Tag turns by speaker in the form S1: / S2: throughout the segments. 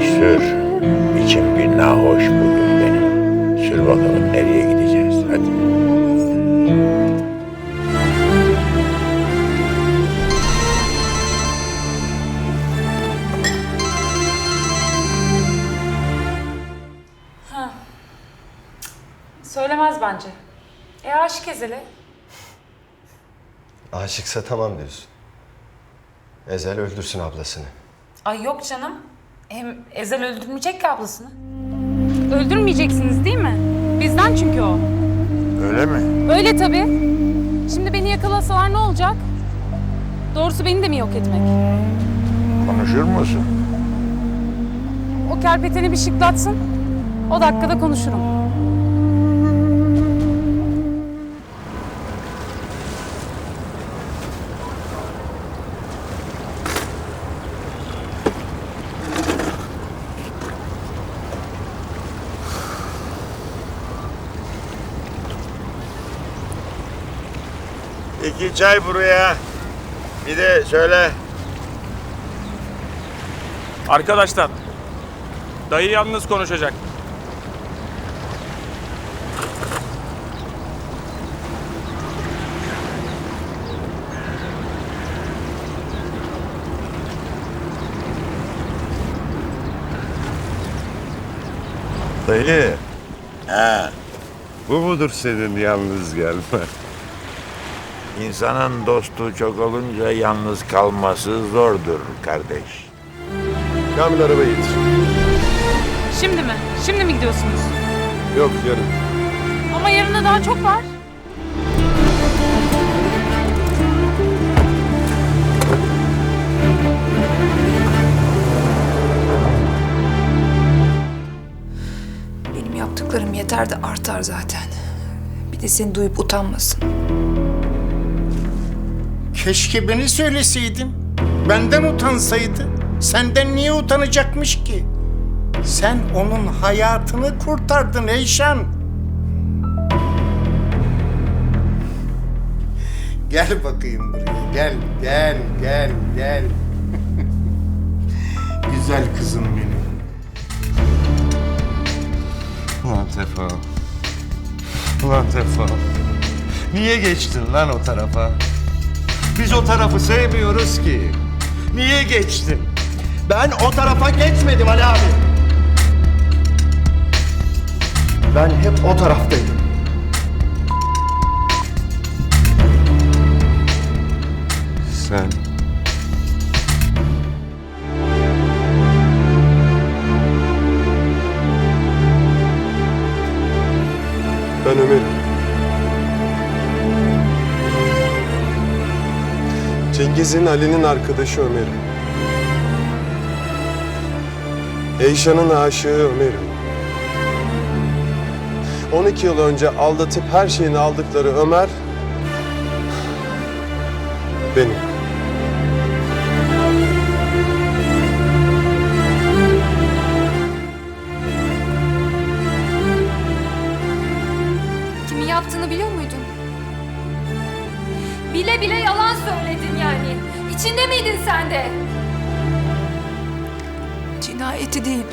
S1: Sür. İçim bir nahoş bugün benim. Sür bakalım nereye gideceğiz
S2: hadi.
S3: Söylemez bence. E aşık Ezel'e.
S4: Aşıksa tamam diyorsun. Ezel öldürsün ablasını.
S3: Ay yok canım. Hem Ezel öldürmeyecek ki ablasını. Öldürmeyeceksiniz değil mi? Bizden çünkü o.
S1: Öyle mi?
S3: Öyle tabii. Şimdi beni yakalasalar ne olacak? Doğrusu beni de mi yok etmek?
S1: Konuşur musun?
S3: O kerpeteni bir şıklatsın. O dakikada konuşurum.
S1: İki çay buraya. Bir de söyle.
S5: Arkadaşlar, dayı
S6: yalnız
S5: konuşacak. Dayı,
S1: Ha, bu
S7: mudur senin yalnız gelme?
S1: İnsanın dostu çok olunca yalnız kalması zordur kardeş.
S8: Kamil arabayı getir.
S3: Şimdi mi? Şimdi mi gidiyorsunuz?
S8: Yok yarın.
S3: Ama yarına daha çok var.
S9: Benim yaptıklarım yeter de artar zaten. Bir de seni duyup utanmasın.
S10: Keşke beni söyleseydin. Benden utansaydı. Senden niye utanacakmış ki? Sen onun hayatını kurtardın Eyşan. Gel bakayım buraya. Gel, gel, gel, gel. Güzel kızım benim.
S7: Ulan Tefo. Ulan Tefo. Niye geçtin lan o tarafa? Biz o tarafı sevmiyoruz ki. Niye geçtin?
S4: Ben o
S7: tarafa
S4: geçmedim
S7: Ali
S4: abi. Ben hep o taraftaydım.
S11: Sen
S8: Ben Ömer'im. Cengiz'in Ali'nin arkadaşı Ömer'im. Eyşan'ın aşığı Ömer'im. 12 yıl önce aldatıp her şeyini aldıkları Ömer... Benim.
S12: Kimin yaptığını biliyor muydun? Bile bile yalan söyledin yani. İçinde miydin sen de?
S9: Cinayeti değil.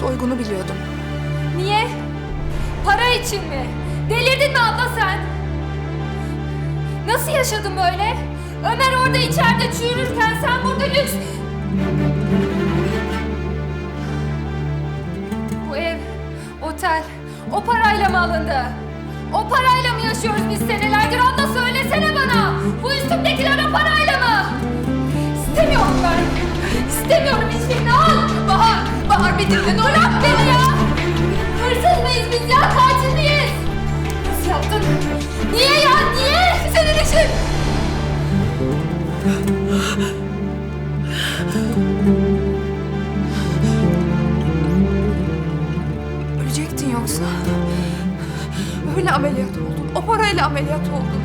S9: Soygunu biliyordum.
S12: Niye? Para için mi? Delirdin mi abla sen? Nasıl yaşadın böyle? Ömer orada içeride çürürken sen burada lüks... Bu ev, otel, o parayla mı alındı? O parayla mı yaşıyoruz biz senelerdir? Onu Ne olur beni ya. Hırsız mıyız biz ya? Katil miyiz? Nasıl yaptın? Niye ya? Niye? Senin için.
S9: Ölecektin yoksa. Öyle ameliyat oldun. O parayla ameliyat oldun.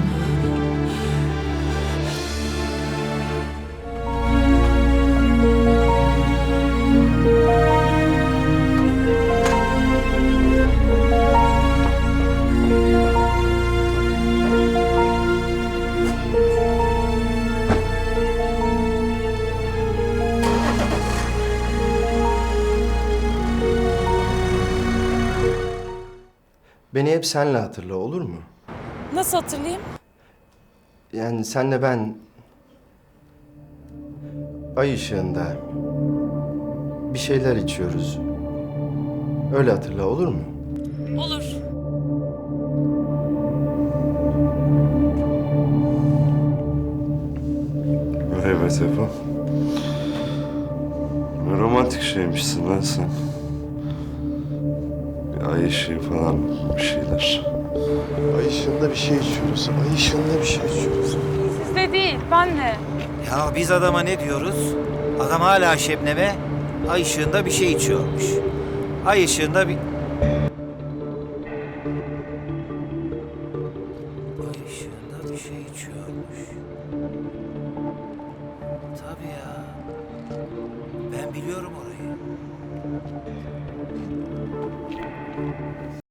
S4: Beni hep senle hatırla olur mu?
S3: Nasıl hatırlayayım?
S4: Yani senle ben... Ay ışığında... Bir şeyler içiyoruz. Öyle hatırla olur mu?
S3: Olur.
S11: Vay be. Ne romantik şeymişsin lan sen. Ay ışığı falan bir şeyler.
S8: Ay ışığında bir şey içiyoruz. Ay ışığında bir şey içiyoruz.
S3: Sizde değil, benle.
S13: Ya biz adama ne diyoruz? Adam hala Şebnem'e ay ışığında bir şey içiyormuş. Ay ışığında bir... Ay ışığında bir şey içiyormuş. Tabii ya. Ben biliyorum orayı. なぜなら、この先は、やはり、その裏側におっしゃっていただければな。